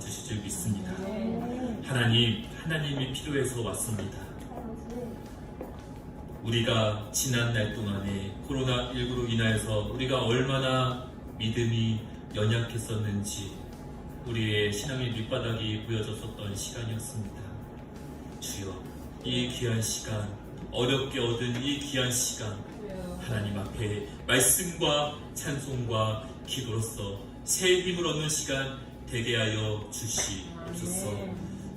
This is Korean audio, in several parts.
잡아주실 줄 믿습니다. 하나님, 하나님이 필요해서 왔습니다. 우리가 지난 날 동안에 코로나19로 인하여서 우리가 얼마나 믿음이 연약했었는지 우리의 신앙의 밑바닥이 보여졌었던 시간이었습니다. 주여, 이 귀한 시간, 어렵게 얻은 이 귀한 시간, 하나님 앞에 말씀과 찬송과 기도로서 새 힘을 얻는 시간 되게 하여 주시옵소서.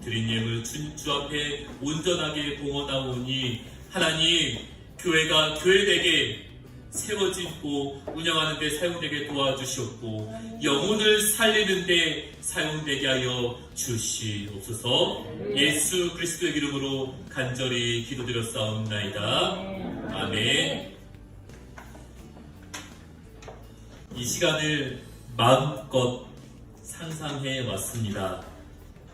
드린 예물 주, 주 앞에 온전하게 봉헌하오니 하나님 교회가 교회되게 세워지고 운영하는 데 사용되게 도와주시옵고 영혼을 살리는 데 사용되게 하여 주시옵소서. 예수 그리스도의 이름으로 간절히 기도드렸사옵나이다. 아멘. 이 시간을 마음껏 상상해 왔습니다.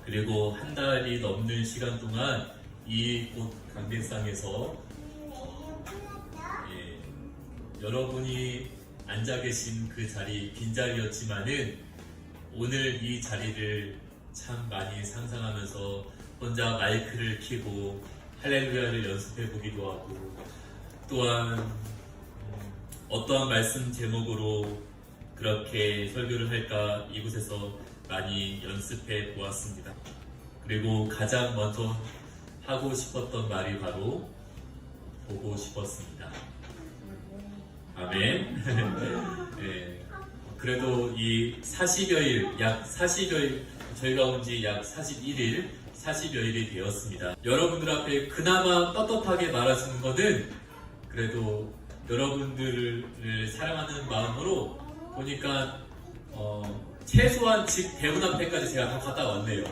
그리고 한 달이 넘는 시간 동안 이곳 강대상에서 예, 여러분이 앉아 계신 그 자리 빈 자리였지만은 오늘 이 자리를 참 많이 상상하면서 혼자 마이크를 켜고 할렐루야를 연습해 보기도 하고 또한 음, 어떠한 말씀 제목으로 그렇게 설교를 할까 이곳에서 많이 연습해 보았습니다. 그리고 가장 먼저 하고 싶었던 말이 바로 보고 싶었습니다. 아멘. 네. 그래도 이 40여일, 약 40여일, 저희가 온 지 약 41일, 40여일이 되었습니다. 여러분들 앞에 그나마 떳떳하게 말하시는 것은 그래도 여러분들을 사랑하는 마음으로 보니까 어, 최소한 집 대문 앞에까지 제가 다 갔다 왔네요.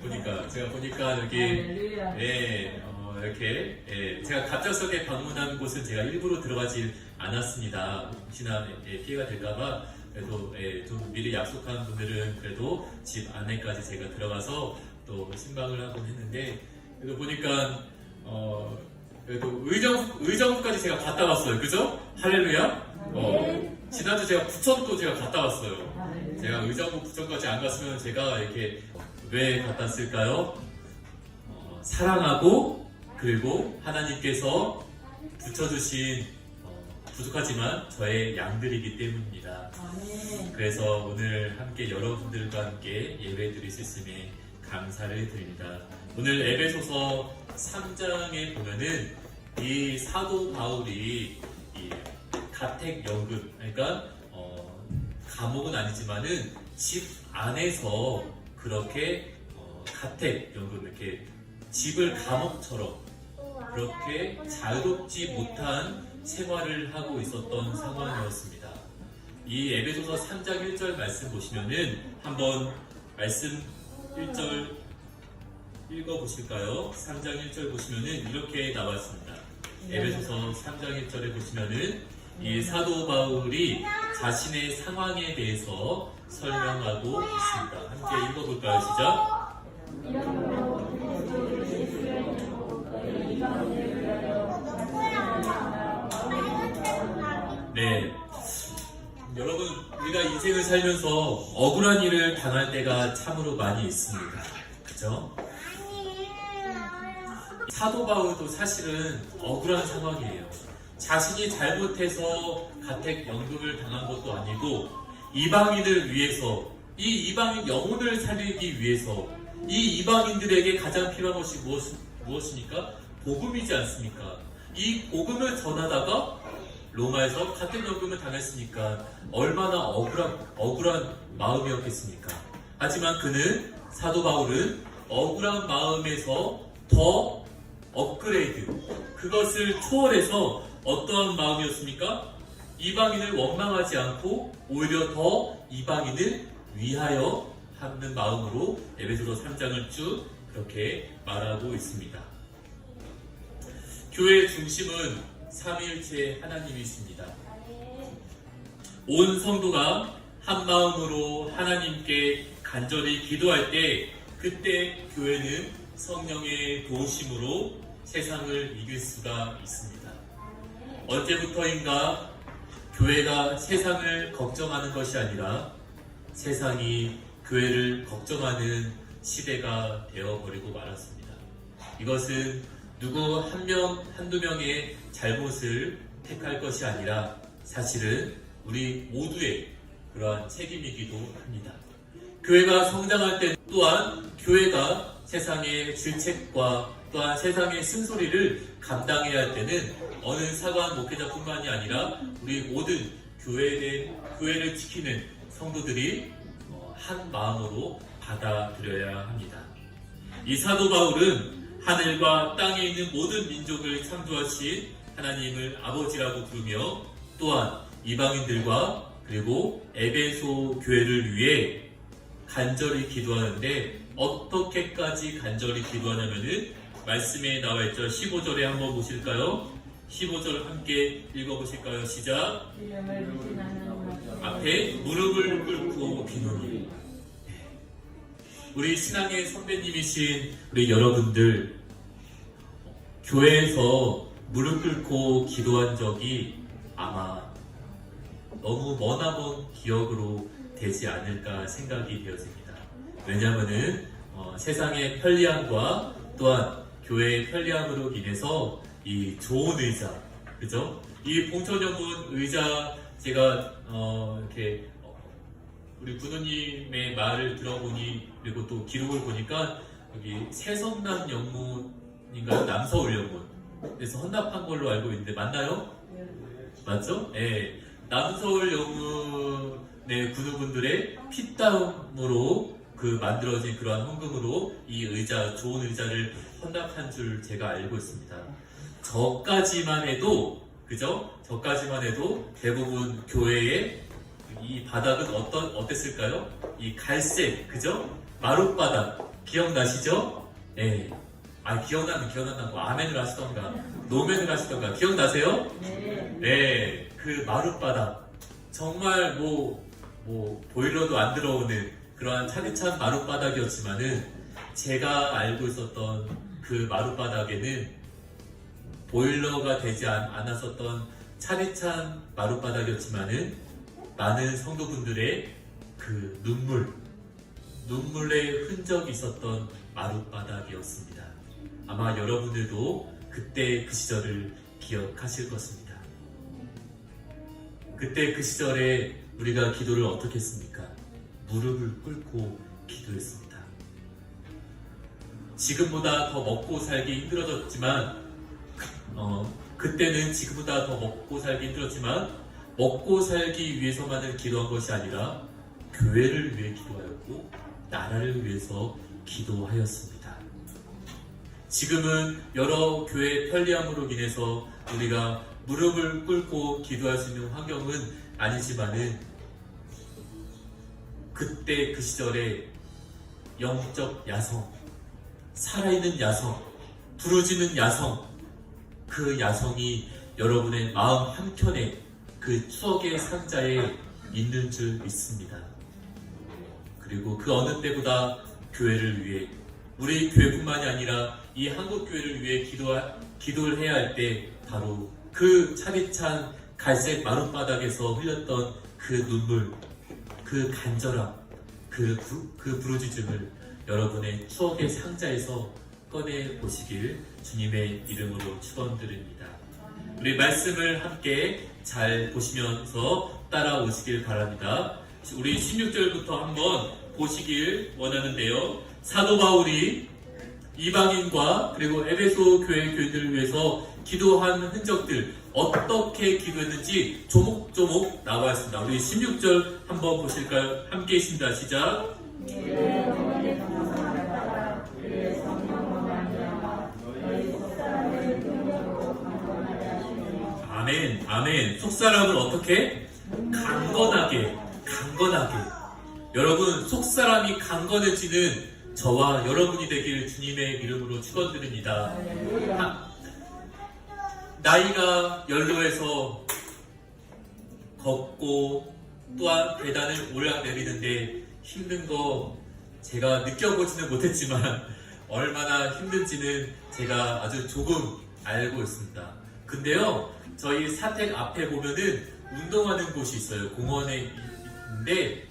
보니까 제가 보니까 여기 할렐루야. 예, 어, 이렇게 예, 제가 갑작스럽게 방문한 곳은 제가 일부러 들어가지 않았습니다. 혹시나 예, 피해가 될까봐 그래도 예, 좀 미리 약속한 분들은 그래도 집 안에까지 제가 들어가서 또 신방을 하곤 했는데 그래도 보니까 어, 그래도 의정 의정부까지 제가 갔다 왔어요. 그죠? 할렐루야. 어, 지난주 제가 부천도 제가 갔다 왔어요. 제가 의정부 부천까지 안 갔으면 제가 이렇게 왜 갔다 왔을까요? 어, 사랑하고 그리고 하나님께서 붙여주신 어, 부족하지만 저의 양들이기 때문입니다. 그래서 오늘 함께 여러분들과 함께 예배 드릴 수 있음에 감사를 드립니다. 오늘 에베소서 3장에 보면은 이 사도 바울이 이 가택 연금 그러니까 어, 감옥은 아니지만은 집 안에서 그렇게 어, 가택 연금 이렇게 집을 감옥처럼 그렇게 자유롭지 못한 생활을 하고 있었던 상황이었습니다. 이 에베소서 3장 1절 말씀 보시면은 한번 말씀 1절 읽어 보실까요? 3장 1절 보시면은 이렇게 나와 있습니다. 에베소서 3장 1절에 보시면은 이 사도 바울이 자신의 상황에 대해서 설명하고 있습니다. 함께 읽어볼까요? 시작. 네. 여러분, 우리가 인생을 살면서 억울한 일을 당할 때가 참으로 많이 있습니다. 그죠? 사도 바울도 사실은 억울한 상황이에요. 자신이 잘못해서 가택 연금을 당한 것도 아니고 이방인을 위해서 이 이방인 영혼을 살리기 위해서 이 이방인들에게 가장 필요한 것이 무엇, 무엇입니까? 복음이지 않습니까? 이 복음을 전하다가 로마에서 가택 연금을 당했으니까 얼마나 억울한 억울한 마음이었겠습니까? 하지만 그는 사도 바울은 억울한 마음에서 더 업그레이드 그것을 초월해서 어떠한 마음이었습니까? 이방인을 원망하지 않고 오히려 더 이방인을 위하여 하는 마음으로 에베소서 3장을 쭉 그렇게 말하고 있습니다. 교회의 중심은 삼위일체 하나님이십니다. 온 성도가 한 마음으로 하나님께 간절히 기도할 때 그때 교회는 성령의 도우심으로 세상을 이길 수가 있습니다. 언제부터인가 교회가 세상을 걱정하는 것이 아니라 세상이 교회를 걱정하는 시대가 되어버리고 말았습니다. 이것은 누구 한 명, 한두 명의 잘못을 택할 것이 아니라 사실은 우리 모두의 그러한 책임이기도 합니다. 교회가 성장할 때 또한 교회가 세상의 질책과 또한 세상의 쓴소리를 감당해야 할 때는 어느 사관 목회자뿐만이 아니라 우리 모든 교회에 교회를 지키는 성도들이 어, 한 마음으로 받아들여야 합니다. 이 사도 바울은 하늘과 땅에 있는 모든 민족을 창조하신 하나님을 아버지라고 부르며 또한 이방인들과 그리고 에베소 교회를 위해 간절히 기도하는데 어떻게까지 간절히 기도하냐면은 말씀에 나와 있죠. 15절에 한번 보실까요? 15절 함께 읽어보실까요? 시작. 앞에 무릎을 꿇고 비노니 우리 신앙의 선배님이신 우리 여러분들 교회에서 무릎 꿇고 기도한 적이 아마 너무 머나먼 기억으로 되지 않을까 생각이 되어집니다. 왜냐하면은 어, 세상의 편리함과 또한 교회의 편리함으로 인해서 이 좋은 의자, 그죠? 이 봉천여문 의자 제가 어, 이렇게 어, 우리 부모님의 말을 들어보니 그리고 또 기록을 보니까 여기 세성남 영문인가요? 남서울 영문. 그래서 헌납한 걸로 알고 있는데 맞나요? 맞죠? 예. 남서울 영문의 군우분들의 피땀으로 그 만들어진 그러한 헌금으로 이 의자, 좋은 의자를 헌납한 줄 제가 알고 있습니다. 저까지만 해도, 그죠? 저까지만 해도 대부분 교회의 이 바닥은 어떤, 어땠을까요? 이 갈색, 그죠? 마룻바닥. 기억나시죠? 예. 아, 기억나면 기억난다고 아멘을 하시던가, 노멘을 하시던가, 기억나세요? 네, 그 마룻바닥. 정말 뭐, 뭐, 보일러도 안 들어오는 그러한 차디찬 마룻바닥이었지만은 제가 알고 있었던 그 마룻바닥에는 보일러가 되지 않, 않았었던 차디찬 마룻바닥이었지만은 많은 성도분들의 그 눈물, 눈물의 흔적이 있었던 마룻바닥이었습니다. 아마 여러분들도 그때 그 시절을 기억하실 것입니다. 그때 그 시절에 우리가 기도를 어떻게 했습니까? 무릎을 꿇고 기도했습니다. 지금보다 더 먹고 살기 힘들어졌지만, 어, 그때는 지금보다 더 먹고 살기 힘들었지만, 먹고 살기 위해서만을 기도한 것이 아니라, 교회를 위해 기도하였고, 나라를 위해서 기도하였습니다. 지금은 여러 교회 편리함으로 인해서 우리가 무릎을 꿇고 기도할 수 있는 환경은 아니지만은 그때 그 시절에 영적 야성, 살아있는 야성, 부러지는 야성, 그 야성이 여러분의 마음 한켠에 그 추억의 상자에 있는 줄 믿습니다. 그리고 그 어느 때보다 교회를 위해 우리 교회뿐만이 아니라 이 한국 교회를 위해 기도하, 기도를 해야 할 때 바로 그 차디찬 갈색 마룻바닥에서 흘렸던 그 눈물, 그 간절함, 그, 부, 그 부르짖음을 여러분의 추억의 상자에서 꺼내 보시길 주님의 이름으로 축원드립니다. 우리 말씀을 함께 잘 보시면서 따라오시길 바랍니다. 우리 16절부터 한번 보시길 원하는데요. 사도 바울이 이방인과 그리고 에베소 교회 교인들을 위해서 기도한 흔적들 어떻게 기도했는지 조목조목 나와 있습니다. 우리 16절 한번 보실까요? 함께 있습니다. 시작. 아멘, 아멘. 속사람을 어떻게? 강건하게, 강건하게. 여러분, 속사람이 강건해지는 저와 여러분이 되길 주님의 이름으로 축원드립니다. 하- 나이가 연로해서 걷고 또한 계단을 오르락내리는데 힘든 거 제가 느껴보지는 못했지만 얼마나 힘든지는 제가 아주 조금 알고 있습니다. 근데요, 저희 사택 앞에 보면은 운동하는 곳이 있어요. 공원에 있는데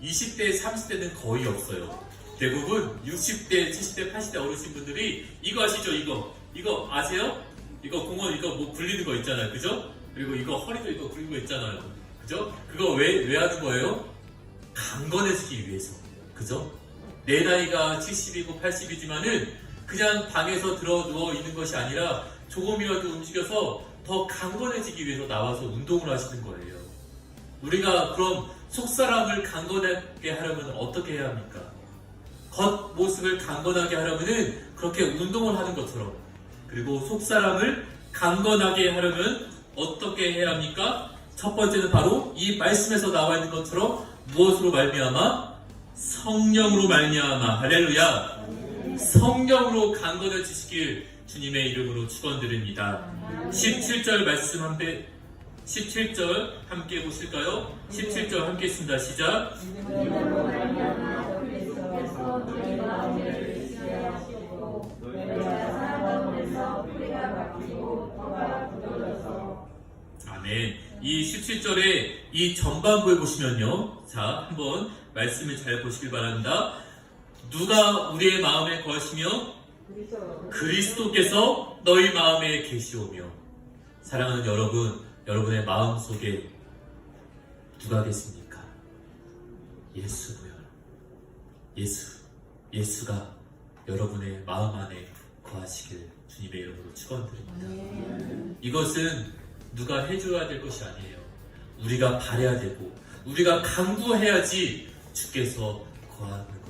20대, 30대는 거의 없어요. 대부분 60대, 70대, 80대 어르신분들이 이거 아시죠? 이거 이거 아세요? 이거 공원 이거 뭐 굴리는 거 있잖아요, 그죠? 그리고 이거 허리도 이거 굴리는 거 있잖아요, 그죠? 그거 왜 왜 하는 거예요? 강건해지기 위해서, 그죠? 내 나이가 70이고 80이지만은 그냥 방에서 들어 누워 있는 것이 아니라 조금이라도 움직여서 더 강건해지기 위해서 나와서 운동을 하시는 거예요. 우리가 그럼 속사람을 강건하게 하려면 어떻게 해야 합니까? 겉모습을 강건하게 하려면은 그렇게 운동을 하는 것처럼 그리고 속사람을 강건하게 하려면 어떻게 해야 합니까? 첫 번째는 바로 이 말씀에서 나와 있는 것처럼 무엇으로 말미암아 성령으로 말미암아 할렐루야 성령으로 강건해지시길 주님의 이름으로 축원드립니다. 17절 말씀 함께 17절 함께 보실까요? 17절 함께 있습니다. 시작. 아멘. 이 17절에 이 전반부에 보시면요. 자, 한번 말씀을 잘 보시길 바랍니다. 누가 우리의 마음에 거하시며 그리스도 그리스도께서 너희 마음에 계시오며 사랑하는 여러분, 여러분의 마음 속에 누가 계십니까? 예수고요. 예수, 예수가 여러분의 마음 안에 거하시길 주님의 이름으로 축원드립니다. 이것은 누가 해줘야 될 것이 아니에요. 우리가 바래야 되고 우리가 강구해야지 주께서 거하는.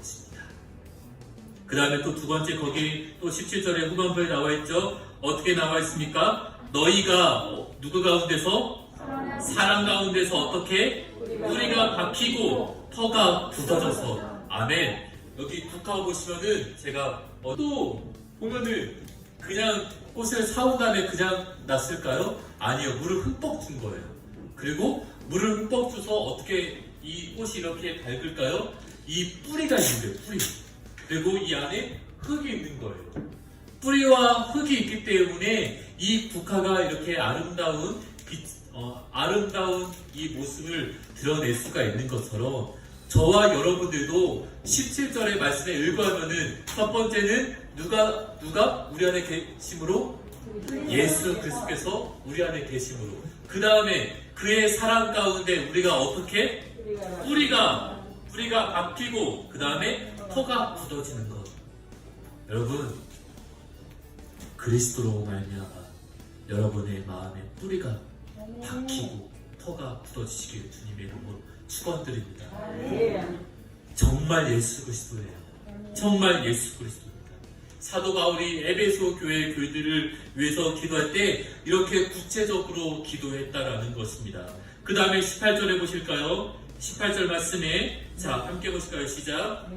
그 다음에 또 두 번째 거기 또 17절에 후반부에 나와 있죠. 어떻게 나와 있습니까? 너희가 어, 누구 가운데서 사랑 가운데서 어떻게 뿌리가 박히고 터가 굳어져서 아멘. 여기 국화 보시면은 제가 어, 또 보면은 그냥 꽃을 사온 다음에 그냥 놨을까요? 아니요. 물을 흠뻑 준 거예요. 그리고 물을 흠뻑 줘서 어떻게 이 꽃이 이렇게 밝을까요? 이 뿌리가 있는데 뿌리. 그리고 이 안에 흙이 있는 거예요. 뿌리와 흙이 있기 때문에 이 국화가 이렇게 아름다운 빛, 어, 아름다운 이 모습을 드러낼 수가 있는 것처럼 저와 여러분들도 17절의 말씀에 읽어하면은 첫 번째는 누가 누가 우리 안에 계심으로? 예수 그리스도께서 우리 안에 계심으로. 그 다음에 그의 사랑 가운데 우리가 어떻게? 뿌리가 뿌리가 박히고 그 다음에 터가 굳어지는 것. 여러분 그리스도로 말미암아 여러분의 마음에 뿌리가 박히고 터가 굳어지시길 주님의 이름으로 축원드립니다. 정말 예수 그리스도예요. 정말 예수 그리스도입니다. 사도 바울이 에베소 교회 교회들을 위해서 기도할 때 이렇게 구체적으로 기도했다라는 것입니다. 그 다음에 18절에 보실까요? 18절 말씀에 자 함께 보실까요? 시작.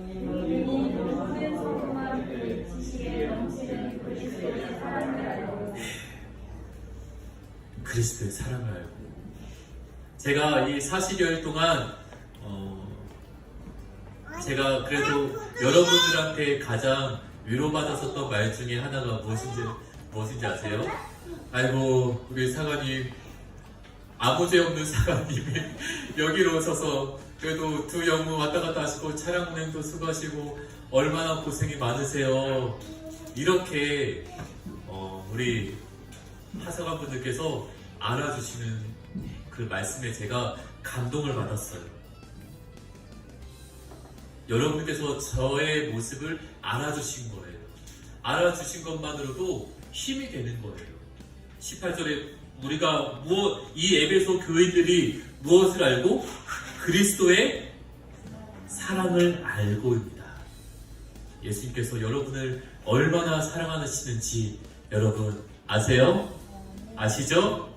그리스도의 사랑을 알고 제가 이 40여일 동안 어, 제가 그래도 여러분들한테 가장 위로받았었던 말 중에 하나가 무엇인지 무엇인지 아세요? 아이고 우리 사관님 아무 죄 없는 사관님이 여기로 오셔서 그래도 두 영무 왔다 갔다 하시고 차량 운행도 수고하시고 얼마나 고생이 많으세요. 이렇게 어, 우리 하사관 분들께서 알아주시는 그 말씀에 제가 감동을 받았어요. 여러분께서 저의 모습을 알아주신 거예요. 알아주신 것만으로도 힘이 되는 거예요. 18절에 우리가 무엇, 이 에베소 교인들이 무엇을 알고? 그리스도의 사랑을 알고입니다. 예수님께서 여러분을 얼마나 사랑하시는지 여러분 아세요? 아시죠?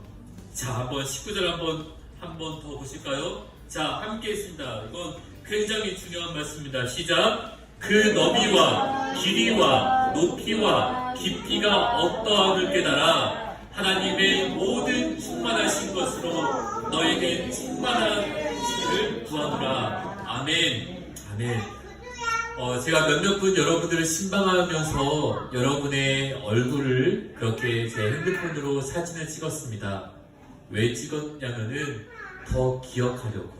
자, 한번 19절 한번 한번 더 보실까요? 자, 함께 있습니다. 이건 굉장히 중요한 말씀입니다. 시작. 그 너비와 길이와 높이와 깊이가 어떠함을 깨달아 하나님의 모든 충만하신 것으로 너에게 충만하시기를 구하노라. 아멘. 아멘. 어, 제가 몇몇 분 여러분들을 신방하면서 여러분의 얼굴을 그렇게 제 핸드폰으로 사진을 찍었습니다. 왜 찍었냐면은 더 기억하려고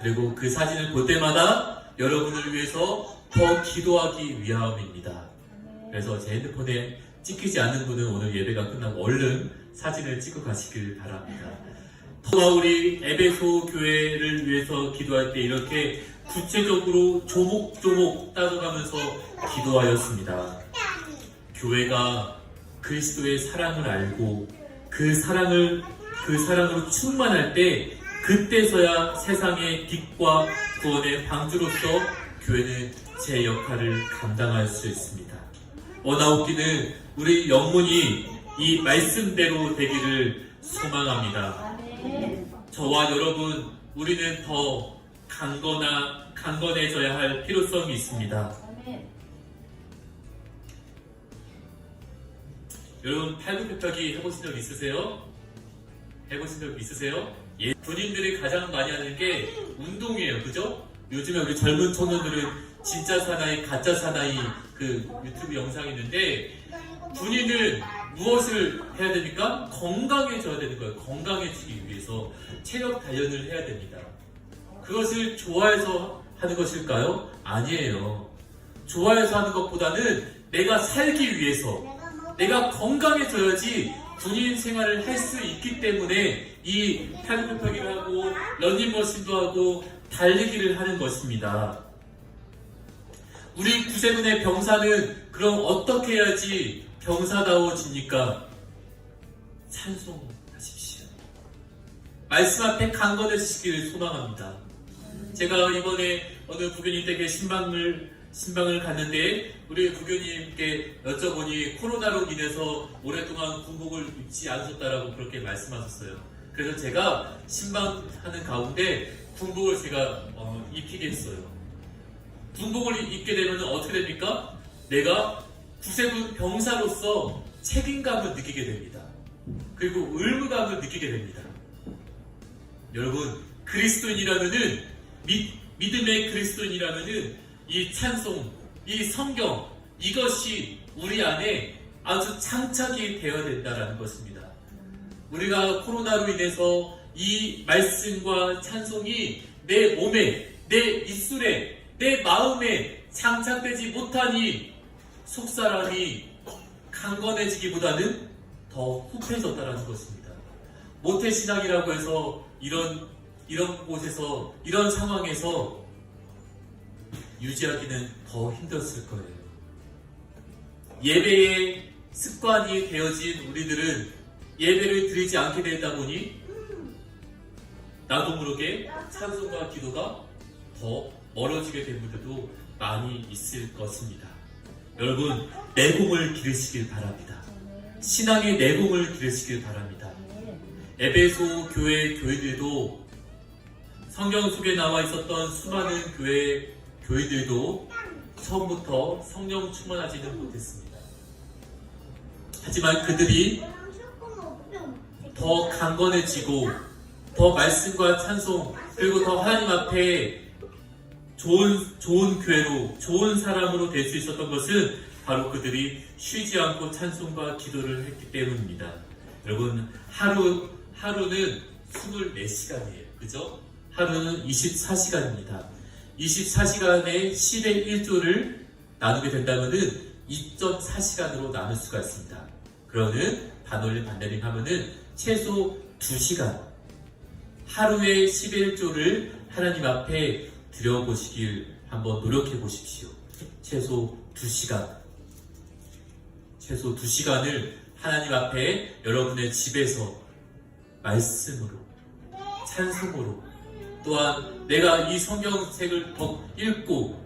그리고 그 사진을 볼 때마다 여러분을 위해서 더 기도하기 위함입니다. 그래서 제 핸드폰에 찍히지 않는 분은 오늘 예배가 끝나고 얼른 사진을 찍어 가시길 바랍니다. 우리 에베소 교회를 위해서 기도할 때 이렇게 구체적으로 조목조목 따져가면서 기도하였습니다. 교회가 그리스도의 사랑을 알고 그 사랑을 그 사랑으로 충만할 때 그때서야 세상의 빛과 구원의 방주로서 교회는 제 역할을 감당할 수 있습니다. 원하옵기는 우리 영문이 이 말씀대로 되기를 소망합니다. 저와 여러분 우리는 더 강건하 강건해져야 할 필요성이 있습니다. 여러분 팔굽혀펴기 해보신 적 있으세요? 해보신 적 있으세요? 예, 군인들이 가장 많이 하는 게 운동이에요, 그죠? 요즘에 우리 젊은 청년들은 진짜 사나이, 가짜 사나이 그 유튜브 영상이 있는데 군인은 무엇을 해야 됩니까? 건강해져야 되는 거예요. 건강해지기 위해서 체력 단련을 해야 됩니다. 그것을 좋아해서 하는 것일까요? 아니에요. 좋아해서 하는 것보다는 내가 살기 위해서 내가 건강해져야지 군인 생활을 할 수 있기 때문에 이 팔굽혀펴기를 하고 런닝머신도 하고 달리기를 하는 것입니다. 우리 구세군의 병사는 그럼 어떻게 해야지 병사다워집니까? 찬송하십시오. 말씀 앞에 강건해지시기를 소망합니다. 제가 이번에 어느 부교님 댁에 신방을 신방을 갔는데 우리 부교님께 여쭤보니 코로나로 인해서 오랫동안 군복을 입지 않으셨다라고 그렇게 말씀하셨어요. 그래서 제가 신방하는 가운데 군복을 제가 어, 입히게 했어요. 군복을 입게 되면 어떻게 됩니까? 내가 구세군 병사로서 책임감을 느끼게 됩니다. 그리고 의무감을 느끼게 됩니다. 여러분 그리스도인이라면은 미- 믿음의 그리스도인이라면은 이 찬송, 이 성경 이것이 우리 안에 아주 장착이 되어야 된다라는 것입니다. 우리가 코로나로 인해서 이 말씀과 찬송이 내 몸에, 내 입술에, 내 마음에 장착되지 못하니 속사람이 강건해지기보다는 더 후패졌다라는 것입니다. 모태신앙이라고 해서 이런 이런 곳에서 이런 상황에서 유지하기는 더 힘들었을 거예요. 예배의 습관이 되어진 우리들은 예배를 드리지 않게 되다 보니 나도 모르게 찬송과 기도가 더 멀어지게 된 분들도 많이 있을 것입니다. 여러분 내공을 기르시길 바랍니다. 신앙의 내공을 기르시길 바랍니다. 에베소 교회 교회들도 성경 속에 나와 있었던 수많은 교회 교회들도 처음부터 성령 충만하지는 못했습니다. 하지만 그들이 더 강건해지고 더 말씀과 찬송 그리고 더 하나님 앞에 좋은 좋은 교회로 좋은 사람으로 될 수 있었던 것은 바로 그들이 쉬지 않고 찬송과 기도를 했기 때문입니다. 여러분 하루 하루는 24시간이에요. 그죠? 하루는 24시간입니다. 24시간에 10의 1조를 나누게 된다면은 2.4시간으로 나눌 수가 있습니다. 그러는 반올림 반대림 하면은 최소 2시간 하루에 11조를 하나님 앞에 드려보시길 한번 노력해 보십시오. 최소 2시간. 최소 2시간을 하나님 앞에 여러분의 집에서 말씀으로, 찬송으로, 또한 내가 이 성경책을 더 읽고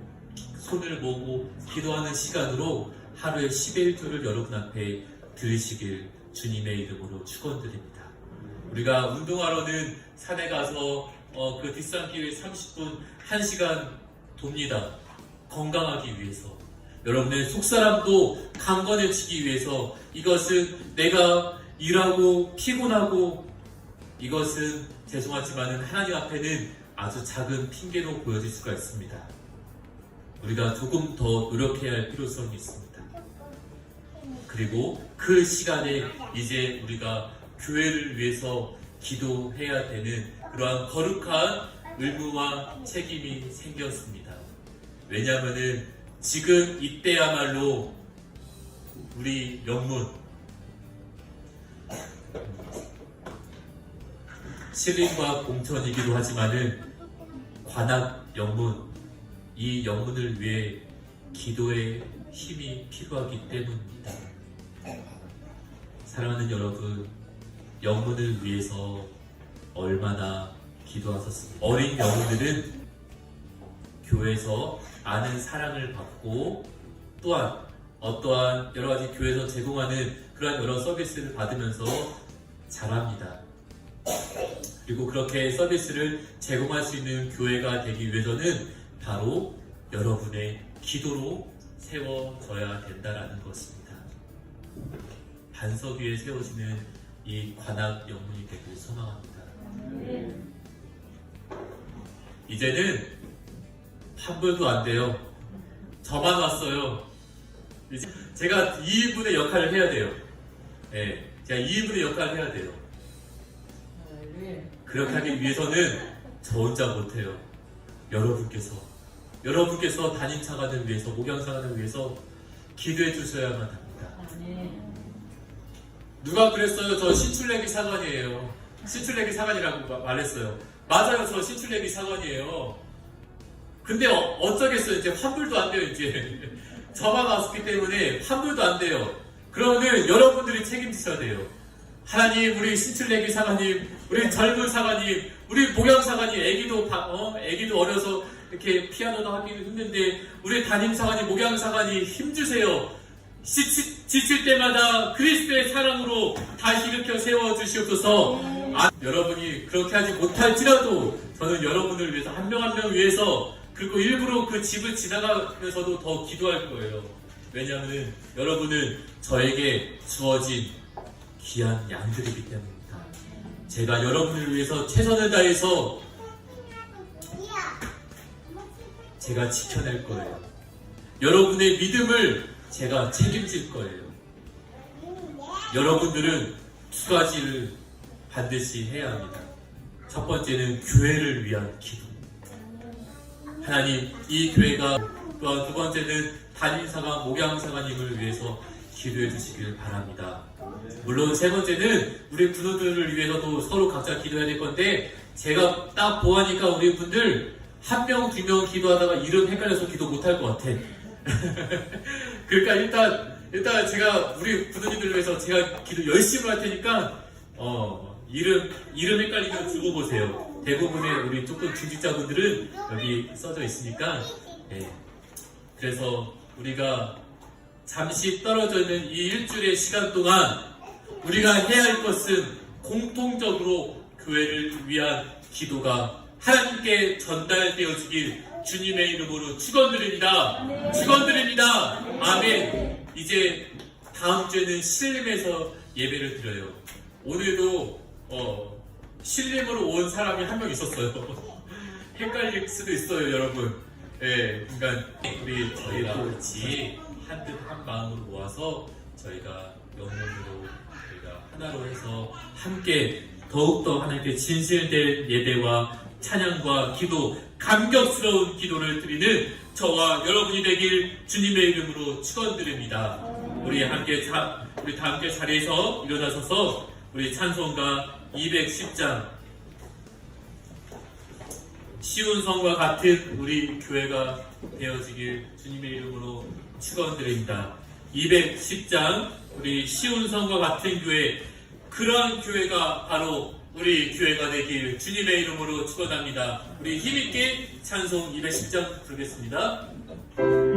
손을 모으고 기도하는 시간으로 하루에 11조를 여러분 앞에 들으시길 주님의 이름으로 축원드립니다. 우리가 운동하러는 산에 가서 어, 그 뒷산길 30분, 1시간 돕니다. 건강하기 위해서. 여러분의 속사람도 강건해지기 위해서 이것은 내가 일하고 피곤하고 이것은 죄송하지만 하나님 앞에는 아주 작은 핑계로 보여질 수가 있습니다. 우리가 조금 더 노력해야 할 필요성이 있습니다. 그리고 그 시간에 이제 우리가 교회를 위해서 기도해야 되는 그러한 거룩한 의무와 책임이 생겼습니다. 왜냐하면은 지금 이때야말로 우리 영문 신림과 공천이기도 하지만은 관악 영문 이 영문을 위해 기도의 힘이 필요하기 때문입니다. 사랑하는 여러분, 영문을 위해서 얼마나 기도하셨습니까? 어린 영혼들은 교회에서 아는 사랑을 받고 또한 어떠한 여러 가지 교회에서 제공하는 그러한 여러 서비스를 받으면서 자랍니다. 그리고 그렇게 서비스를 제공할 수 있는 교회가 되기 위해서는 바로 여러분의 기도로 세워져야 된다라는 것입니다. 반석 위에 세워지는 이 관악 영문이 되길 소망합니다. 이제는 환불도 안 돼요. 저만 왔어요. 이제 제가 2인분의 역할을 해야 돼요. 예, 제가 2인분의 역할을 해야 돼요. 그렇게 하기 위해서는 저 혼자 못해요. 여러분께서, 여러분께서 담임 차관을 위해서, 목양 차관을 위해서 기도해 주셔야만 합니다. 누가 그랬어요? 저 신출내기 사관이에요. 신출내기 사관이라고 마- 말했어요. 맞아요. 저 신출내기 사관이에요. 근데 어, 쩌겠어요 이제 환불도 안 돼요. 이제 저만 왔기 때문에 환불도 안 돼요. 그러면 여러분들이 책임지셔야 돼요. 하나님, 우리 신출내기 사관님, 우리 젊은 사관님, 우리 목양 사관님, 애기도 바- 어, 애기도 어려서 이렇게 피아노도 하기도 힘든데 우리 담임 사관님, 목양 사관님 힘주세요. 지칠 때마다 그리스도의 사랑으로 다시 일으켜 세워 주시옵소서. 아, 여러분이 그렇게 하지 못할지라도 저는 여러분을 위해서 한명 한 명 위해서 그리고 일부러 그 집을 지나가면서도 더 기도할 거예요. 왜냐하면 여러분은 저에게 주어진 귀한 양들이기 때문입니다. 제가 여러분을 위해서 최선을 다해서 제가 지켜낼 거예요. 여러분의 믿음을 제가 책임질 거예요. 여러분들은 두 가지를 반드시 해야 합니다. 첫 번째는 교회를 위한 기도. 하나님, 이 교회가 또한 두 번째는 담임사관, 목양사관님을 위해서 기도해 주시길 바랍니다. 물론 세 번째는 우리 분들을 위해서도 서로 각자 기도해야 될 건데 제가 딱 보아니까 우리 분들 한 명, 두 명 기도하다가 이름 헷갈려서 기도 못할 것 같아. 그러니까 일단 일단 제가 우리 부모님들을 위해서 제가 기도 열심히 할 테니까 어 이름 이름 헷갈리면 두고 보세요. 대부분의 우리 조금 중직자분들은 여기 써져 있으니까 예. 그래서 우리가 잠시 떨어져 있는 이 일주일의 시간 동안 우리가 해야 할 것은 공통적으로 교회를 위한 기도가 하나님께 전달되어지길 주님의 이름으로 축원드립니다. 축원드립니다. 아멘. 이제 다음 주에는 신림에서 예배를 드려요. 오늘도 어, 신림으로 온 사람이 한 명 있었어요. 헷갈릴 수도 있어요, 여러분. 예, 그러니까 우리 저희가 같이 한뜻 한 마음으로 모아서 저희가 영혼으로 저희가 하나로 해서 함께 더욱더 하나님께 진실된 예배와 찬양과 기도, 감격스러운 기도를 드리는 저와 여러분이 되길 주님의 이름으로 축원드립니다. 우리 함께 자, 우리 다 함께 자리에서 일어나셔서 우리 찬송가 210장 쉬운 성과 같은 우리 교회가 되어지길 주님의 이름으로 축원드립니다. 210장 우리 쉬운 성과 같은 교회 그러한 교회가 바로 우리 교회가 되길 주님의 이름으로 축원합니다. 우리 힘있게 찬송 210장 부르겠습니다.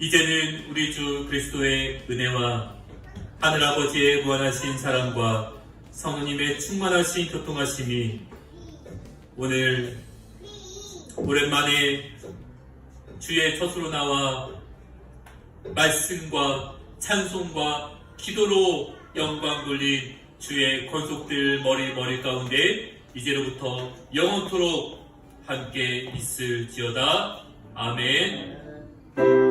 이제는 우리 주 그리스도의 은혜와 하늘아버지의 무한하신 사랑과 성령님의 충만하신 교통하심이 오늘 오랜만에 주의 젖으로 나와 말씀과 찬송과 기도로 영광 돌린 주의 권속들 머리 머리 가운데 이제로부터 영원토록 함께 있을지어다 아멘.